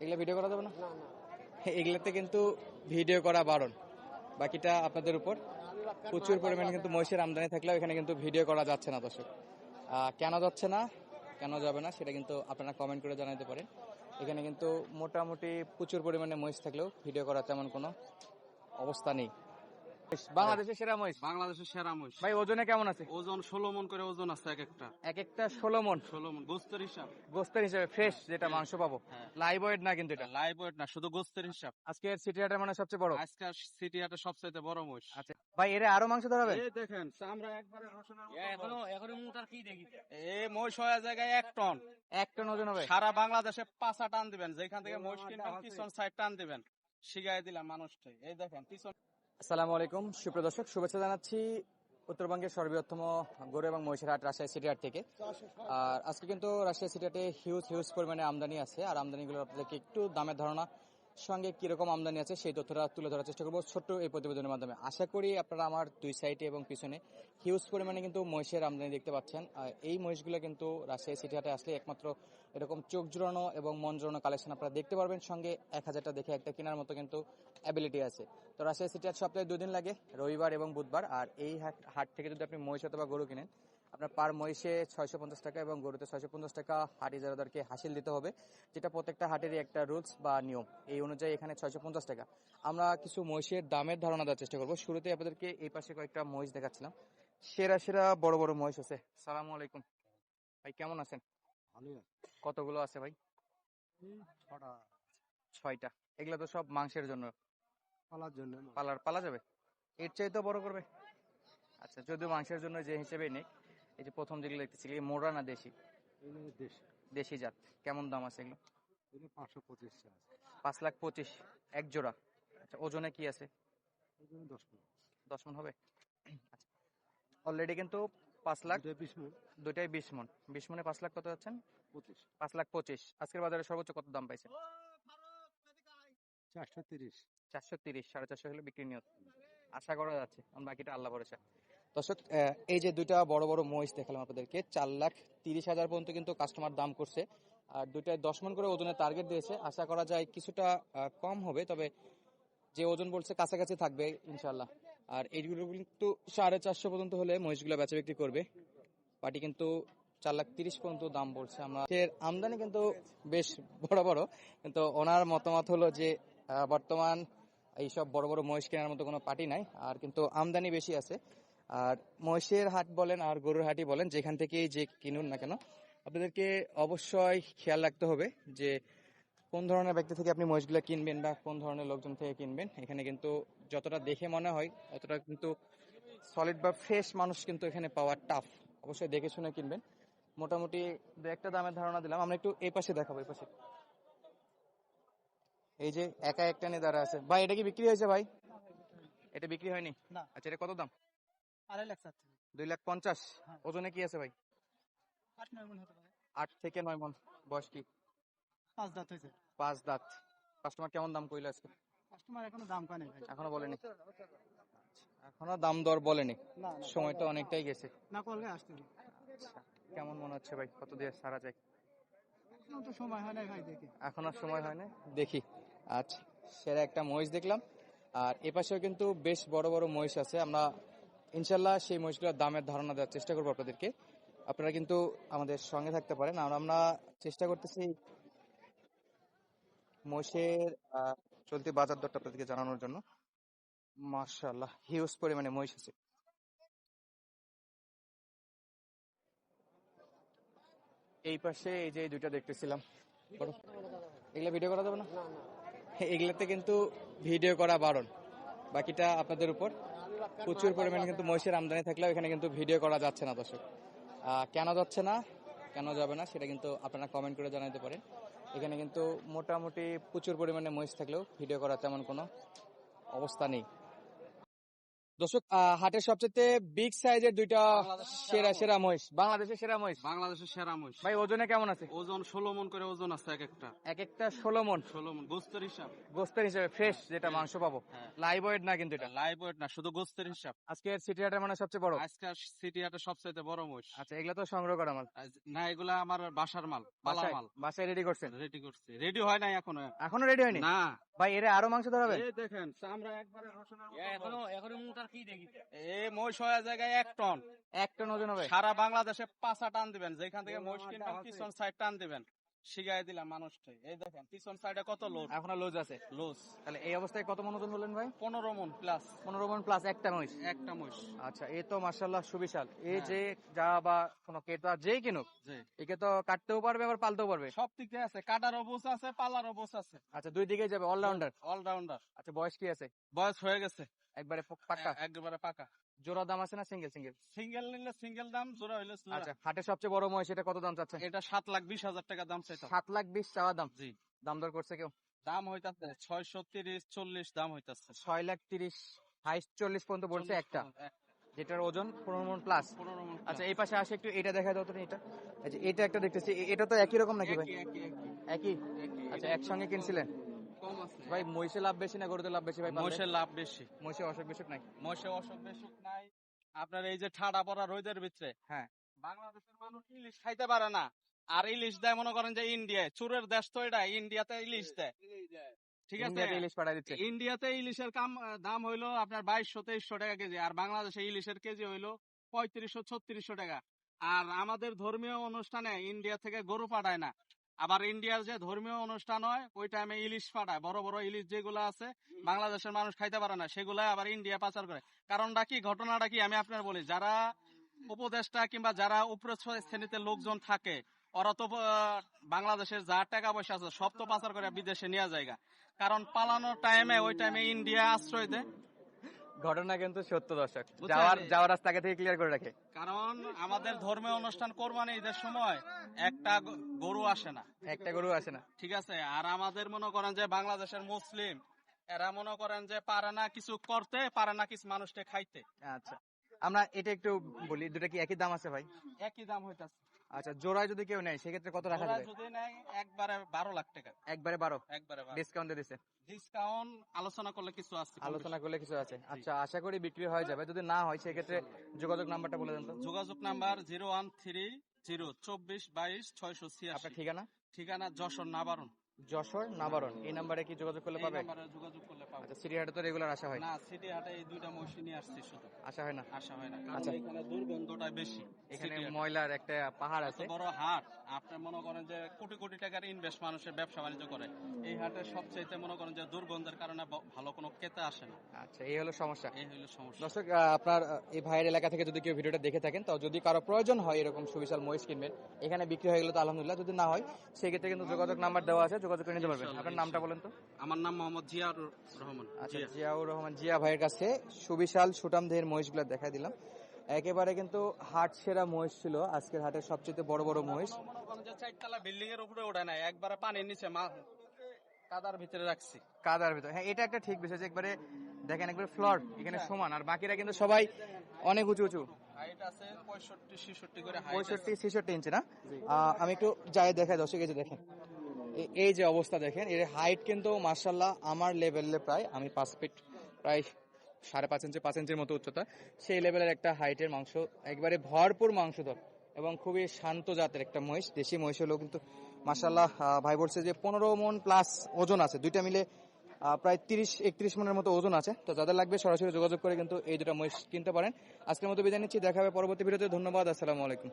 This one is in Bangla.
এগুলো ভিডিও করা যাবে না? এগুলাতে কিন্তু ভিডিও করা বারণ। বাকিটা আপনাদের উপর প্রচুর পরিমাণে কিন্তু মহিষের আমদানি থাকলেও এখানে কিন্তু ভিডিও করা যাচ্ছে না দর্শক। কেন যাচ্ছে না কেন যাবে না সেটা কিন্তু আপনারা কমেন্ট করে জানাতে পারেন। এখানে কিন্তু মোটামুটি প্রচুর পরিমাণে মহিষ থাকলেও ভিডিও করা তেমন কোনো অবস্থা নেই। বাংলাদেশের সেরা মহিষ। বাংলাদেশের সেরা মহিষ। ভাই ওজনে কেমন আছে? ওজন ষোলো মন করে ওজন আছে এক একটা। এক একটা ষোলো মন। ষোলো মন গোস্তের হিসাব। গোস্তের হিসেবে ফ্রেশ যেটা মাংস পাবো। হ্যাঁ। লাইভ ওয়েট না কিন্তু এটা। লাইভ ওয়েট না শুধু গোস্তের হিসাব। আজকে সিটি হাটের মানে সবচেয়ে বড়? আজকে সিটি হাটে সবচাইতে বড় মহিষ। আচ্ছা ভাই এর আরও মাংস ধরাবে এই দেখেন আমরা একবারে এখনও এখনও মোটার কি দেখি? এই মহিষ হয়ে জায়গায় এক টন। এক টন ওজন হবে। সারা বাংলাদেশে পাঁচা টান দিবেন। যেখান থেকে মহিষ কিনবেন পিছন সাইড টান দিবেন। শিখাই দিলাম মানুষটাই। এই দেখেন পিছন আসসালামু আলাইকুম। সুপ্রিয় দর্শক, শুভেচ্ছা জানাচ্ছি উত্তরবঙ্গের সর্বৃহত্তম গরু এবং মহিষের হাট রাজশাহী সিটি হাট থেকে। আর আজকে কিন্তু রাজশাহী সিটি হাটে হিউজ হিউজ পরিমাণে আমদানি আছে। আর আমদানিগুলো আপনাদেরকে একটু দামের ধারণা সঙ্গে কীরকম আমদানি আছে সেই তথ্যটা তুলে ধরার চেষ্টা করব ছোট্ট এই প্রতিবেদনের মাধ্যমে। আশা করি আপনারা আমার দুই সাইডে এবং পিছনে হিউজ পরিমাণে কিন্তু মহিষের আমদানি দেখতে পাচ্ছেন। এই মহিষগুলো কিন্তু রাজশাহী সিটি হাটে আসলে একমাত্র এরকম চোখ জুড়ানো এবং মন জুড়ানো কালেকশন আপনারা দেখতে পারবেন। সঙ্গে এক হাজারটা দেখে একটা কেনার মতো কিন্তু অ্যাবিলিটি আছে। তো রাজশাহী সিটি হাট সপ্তাহে দুদিন লাগে, রবিবার এবং বুধবার। আর এই হাট হাট থেকে যদি আপনি মহিষ অথবা গরু কিনেন আপনার পার মহিষে ছয়শো পঞ্চাশ টাকা এবং গরুতে ছয়শো পঞ্চাশ টাকা হাট ইজারাদারকে হাসিল দিতে হবে যেটা প্রত্যেকটা হাটেরই একটা রুলস বা নিয়ম। এই অনুযায়ী এখানে ছয়শো পঞ্চাশ টাকা। আমরা কিছু মহিষের দামের ধারণা দেওয়ার চেষ্টা করব। শুরুতে আপনাদেরকে এই পাশে কয়েকটা মহিষ দেখাচ্ছিলাম। সেরা সেরা বড় বড় মহিষ আছে। সালাম আলাইকুম। ভাই কেমন আছেন? কতগুলো আছে ভাই? ছয়টা। এগুলো তো সব মাংসের জন্য। পালার জন্য পালার পালা যাবে? এর চাই তো বড় করবে? আচ্ছা যদিও মাংসের জন্য যে হিসেবে নেই। এই যে প্রথম যেগুলো দেখতেছি এগুলো মোড়া না দেশি? দেশি। জাত। কেমন দাম আছে এগুলো? পাঁচশো পঁচিশ পাঁচ লাখ পঁচিশ এক জোড়া। আচ্ছা ওজনে কি আছে? দশ দশ মন হবে? আচ্ছা। অলরেডি কিন্তু পাঁচ লাখ বিশ দুইটাই বিশ মন। বিশ মনে পাঁচ লাখ কত যাচ্ছেন? পঁচিশ। পাঁচ লাখ পঁচিশ। আজকের বাজারে সর্বোচ্চ কত দাম পাইছেন? চারশো তিরিশ। চারশো তিরিশ সাড়ে চারশো হলে বিক্রি নিয়ত। আশা করা যাচ্ছে বাকিটা আল্লাহ ভরসা। দর্শক এই যে দুইটা বড় বড় মহিষ দেখালাম আপনাদেরকে, চার লাখ তিরিশ হাজার পর্যন্ত কিন্তু কাস্টমার দাম করছে। আর দুইটায় দশ মন করে ওজনের টার্গেট দিয়েছে। আশা করা যায় কিছুটা কম হবে, তবে যে ওজন বলছে কাছাকাছি থাকবে ইনশাল্লাহ আর এইগুলো কিন্তু সাড়ে চারশো পর্যন্ত হলে মহিষগুলো বেচা বিক্রি করবে। পার্টি কিন্তু চার লাখ তিরিশ পর্যন্ত দাম বলছে। আমরা এর আমদানি কিন্তু বেশ বড় বড়, কিন্তু ওনার মতামত হলো যে বর্তমান এইসব বড় বড় মহিষ কেনার মতো কোনো পার্টি নাই। আর কিন্তু আমদানি বেশি আছে। আর মহিষের হাট বলেন আর গরুর হাটই বলেন যেখান থেকেই যে কিনুন না কেন আপনাদেরকে অবশ্যই খেয়াল রাখতে হবে যে কোন ধরনের ব্যক্তি থেকে আপনি মহিষগুলো কিনবেন বা কোন ধরনের লোকজন থেকে কিনবেন এখানে কিন্তু যতটা দেখে মনে হয় অতটা কিন্তু সলিড বা ফ্রেশ মানুষ কিন্তু এখানে পাওয়া টাফ অবশ্যই দেখে শুনে কিনবেন। মোটামুটি দু একটা দামের ধারণা দিলাম আমরা একটু এই পাশে দেখাবো এই পাশে। এই যে একা একটা নিয়ে দাঁড়া আছে। ভাই এটা কি বিক্রি হয়েছে ভাই? এটা বিক্রি হয়নি? না। আচ্ছা এটা কত দাম? আড়াই লাখ চাচ্ছে। দুই লাখ পঞ্চাশ? হ্যাঁ। ওজনে কি আছে ভাই? আট নয় মন হতে পারে। আট থেকে নয় মন। বয়স কি? পাঁচ দাঁত হয়েছে। পাঁচ দাঁত। কাস্টমার কেমন দাম কইলো আজকে? কাস্টমার এখনও দাম পায় ভাই। এখনও বলেনি। এখনও দাম দর বলেনি। না সময় তো অনেকটাই গেছে। না করলে আসতে আচ্ছা, কেমন মনে হচ্ছে ভাই? কত দিয়ে সারা যায়? এখনও তো সময় হয় নাই ভাই দেখি। এখনও সময় হয় না দেখি। আচ্ছা সেরা একটা মহিষ দেখলাম। আর এপাশেও কিন্তু বেশ বড় বড় মহিষ আছে। আমরা ইনশাল্লাহ সেই মহিষগুলোর দামের ধারণা দেওয়ার চেষ্টা করব আপনাদেরকে। আপনারা কিন্তু আমাদের সঙ্গে থাকতে পারেন। আর আমরা চেষ্টা করতেছি মহিষের চলতি বাজার দরটা আপনাদেরকে জানানোর জন্য। মাশাল্লাহ হিউজ পরিমাণে মহিষ আছে। এই পাশে এই যে দুইটা দেখতেছিলাম। এগুলা ভিডিও করা যাবে না? এগুলাতে কিন্তু ভিডিও করা বারণ। বাকিটা আপনাদের উপর। প্রচুর পরিমাণে কিন্তু মহিষের আমদানি থাকলেও এখানে কিন্তু ভিডিও করা যাচ্ছে না, দর্শক। কেন যাচ্ছে না, কেন যাবে না, সেটা কিন্তু আপনারা কমেন্ট করে জানাতে পারেন। এখানে কিন্তু মোটামুটি প্রচুর পরিমাণে মহিষ থাকলেও ভিডিও করার তেমন কোনো অবস্থা নেই। দর্শক হাটের সবচেয়ে বিগ সাইজের দুইটা সেরা সেরা মহিষ। বাংলাদেশের সেরা মহিষ? বাংলাদেশের সেরা মহিষ। ভাই ওজনে কেমন আছে? ওজন ষোলো মন করে ওজন আছে এক একটা। এক একটা ষোলো মন? ষোলো মন গোস্তের হিসাব। গোস্তের হিসেবে ফ্রেশ যেটা মাংস পাবো। হ্যাঁ। লাইভ ওয়েট না কিন্তু এটা? লাইভ ওয়েট না শুধু গোস্তের হিসাব। আজকে সিটি হাটের মানে সবচেয়ে বড়? আজকে সিটি হাটে সবচাইতে বড় মহিষ। আচ্ছা এগুলা তো সংগ্রহ করা মাল। না এগুলা আমার বাসার মাল বাসায়? মাল। বাসায় রেডি করছেন? রেডি করছি। রেডি হয় নাই এখনও। এখনও রেডি হয়নি? না। ভাই এরা আরও মাংস ধরাবে এই দেখেন আমরা একবারে কি দেখি? এ মহিষ হয়ে জায়গায় এক টন। এক টন ওজন হবে। সারা বাংলাদেশে পাঁচা টান দিবেন। যেখান থেকে মহিষ কিনবেন পিছন সাইড টান দিবেন। শিখাই দিলাম মানুষটাই। এই দেখেন পিছন সাইডে কত লোড এখনও লুজ আছে। লোস তাহলে এই অবস্থায় কত মন ওজন বললেন ভাই? পনেরো মন প্লাস পনেরো মন প্লাস একটা মহিষ। একটা মহিষ। আচ্ছা এই তো মার্শাল্লাহ সুবিশাল। এই হ্যাঁ। যে যা বা কোনো যেই কিনুক একে তো কাটতেও পারবে আবার পালতেও পারবে। সব দিক আছে। কাটার অবস আছে পালার অবস আছে। আচ্ছা দুই দিকে যাবে অলরাউন্ডার অলরাউন্ডার আচ্ছা বয়স কি আছে? বয়স হয়ে গেছে। একবারে প- পাক্কা? একবারে পাকা। জোড়া দাম আছে না সিঙ্গেল সিঙ্গেল? সিঙ্গেল নিলে সিঙ্গেল দাম জোড়া হইলে আচ্ছা হাটের সবচেয়ে বড় মহিষ এটা কত দাম চাচ্ছেন এটা সাত লাখ বিশ হাজার টাকা দাম চাইতাম সাত লাখ বিশ চাওয়া দাম? জি। দাম দর করছে কেউ? দাম হইতাছে ছয়শো তিরিশ চল্লিশ দাম হইতাছে। ছয় লাখ তিরিশ হাইস্ট চল্লিশ পর্যন্ত বলছে একটা। যেটার ওজন পনেরো মন প্লাস আচ্ছা এই পাশে আসে একটু এটা দেখা দাও তো এটা। যে এটা একটা দেখতেছি। এটা তো একই রকম নাকি ভাই? একই। আচ্ছা একসঙ্গে কিনছিলেন? ভাই মহিষে লাভ বেশি না গরুতে লাভ বেশি ভাই? মহিষের লাভ বেশি। মহিষে অসুখ বিসুখ নাই? মহিষে অসুখ বেসুখ নাই। আপনার এই যে ঠাডা পড়া রোদের ভিতরে হ্যাঁ। বাংলাদেশের মানুষ ইলিশ খাইতে পারে না। আর ইলিশ দেয় মনে করেন যে ইন্ডিয়ায়। চুরের দেশ তো এটা ইন্ডিয়াতে ইলিশ দেয়। ঠিক আছে? ইলিশ পাঠাই দিচ্ছে। ইন্ডিয়াতে ইলিশের কাম দাম হইল আপনার বাইশশো তেইশশো টাকা কেজি। আর বাংলাদেশে ইলিশের কেজি হইল পঁয়ত্রিশশো ছত্রিশশো টাকা। আর আমাদের ধর্মীয় অনুষ্ঠানে ইন্ডিয়া থেকে গরু পাঠায় না। আবার ইন্ডিয়ার যে ধর্মীয় অনুষ্ঠান হয় ওই টাইমে ইলিশ পাঠায় বড় বড় ইলিশ যেগুলো আছে বাংলাদেশের মানুষ খাইতে পারে না সেগুলা আবার ইন্ডিয়া পাচার করে। কারণটা কি ঘটনাটা কি আমি আপনার বলি যারা উপদেষ্টা কিংবা যারা উপর শ্রেণীতে লোকজন থাকে ওরা তো বাংলাদেশের যা টাকা পয়সা আছে সব তো পাচার করে বিদেশে নেওয়া জায়গা। কারণ পালানোর টাইমে ওই টাইমে ইন্ডিয়া আশ্রয় দেয়। ঘটনা কিন্তু সত্য দর্শক। যাওয়ার যাওয়ার রাস্তা আগে থেকে ক্লিয়ার করে রাখে। কারণ আমাদের ধর্মীয় অনুষ্ঠান কোরবানি ঈদের সময় একটা গরু আসে না। একটা গরু আসে না। ঠিক আছে? আর আমাদের মনে করেন যে বাংলাদেশের মুসলিম এরা মনে করেন যে পারে না কিছু করতে পারে না কিছু মানুষকে খাইতে। আচ্ছা। আমরা এটা একটু বলি দুটা কি একই দাম আছে ভাই? একই দাম হইতাছে। আচ্ছা জোড়ায় যদি কেউ নেয় সেক্ষেত্রে কত রাখা যাবে? যদি নেয় একবারে বারো লাখ টাকা। একবারে বারো? একবারে ডিসকাউন্ট দিচ্ছে ডিসকাউন্ট আলোচনা করলে কিছু আছে আলোচনা করলে কিছু আছে। আচ্ছা আশা করি বিক্রি হয়ে যাবে। যদি না হয় সেক্ষেত্রে যোগাযোগ নাম্বারটা বলে দেন তো। যোগাযোগ number zero one three zero চব্বিশ বাইশ ছয়শো। আপনার ঠিকানা? ঠিকানা যশোর নাবারণ। যশোর নাবারণ। এই নাম্বারে কি যোগাযোগ করলে পাবে? নাম্বারে যোগাযোগ করলে পাবো। আচ্ছা সিরিয়াহাটে তো রেগুলার আসা হয়। না সিটি হাটে এই দুইটা মহিষী নিয়ে আসছি শুধু। আসা হয় না? আসা হয় না আচ্ছা। এখানে দুর্গন্ধটা বেশি এখানে ময়লার একটা পাহাড় আছে। বড় হাট আপনি মনে করেন যে কোটি কোটি টাকার ইনভেস্ট মানুষের ব্যবসা বাণিজ্য করে। এই হাটের সবচেয়ে মনে করেন যে দুর্গন্ধের কারণে ভালো কোনো ক্রেতা আসে না। আচ্ছা এই হলো সমস্যা। এই হইল সমস্যা। দর্শক আপনার এই ভাইয়ের এলাকা থেকে যদি কেউ ভিডিওটা দেখে থাকেন তো যদি কারও প্রয়োজন হয় এরকম সুবিশাল মহিষ কিনবেন এখানে বিক্রি হয়ে গেলে তো আলহামদুলিল্লাহ যদি না হয় সেক্ষেত্রে কিন্তু যোগাযোগ নাম্বার দেওয়া আছে যোগাযোগ করে নিতে পারবেন। আপনার নামটা বলেন তো। আমার নাম মোহাম্মদ জিয়ার রহমান। আচ্ছা জিয়াউর রহমান। জিয়া ভাইয়ের কাছে সুবিশাল মহিষগুলো দেখা দিলাম। একেবারে কিন্তু হাট সেরা মহিষ ছিল। আজকের হাটের সবচেয়ে বড় বড় মহিষ। চারতলা বিল্ডিং এর উপরে ওঠে একবারে পানির নিচে মা- কাদার ভিতরে রাখছি। কাদার ভিতর। হ্যাঁ এটা একটা ঠিক বিষয় যে একবারে দেখেন একবারে ফ্লোর এখানে সমান। আর বাকিরা কিন্তু সবাই অনেক উঁচু উঁচু। পঁয়ষট্টি ছেষট্টি ইঞ্চি না? আমি একটু যাই দেখাই দর্শক এই দেখেন। এই যে অবস্থা দেখেন, এর হাইট কিন্তু মার্শাল্লাহ আমার লেভেলে প্রায়, আমি পাঁচ ফিট প্রায় সাড়ে পাঁচ ইঞ্চি পাঁচ ইঞ্চির মতো উচ্চতা। সেই লেভেলের একটা হাইটের মাংস, একবারে ভরপুর মাংসধর এবং খুবই শান্ত জাতের একটা মহিষ, দেশি মহিষ হলেও কিন্তু মার্শাল্লাহ ভাই বলছে যে পনেরো মন প্লাস ওজন আছে, দুইটা মিলে প্রায় তিরিশ, একত্রিশ মনের মতো ওজন আছে। তো যাদের লাগবে সরাসরি যোগাযোগ করে কিন্তু এই দুটো মহিষ কিনতে পারেন। আজকের মতো বিদায় নিচ্ছি দেখা হবে পরবর্তী ভিডিওতে, ধন্যবাদ, আসসালামু আলাইকুম।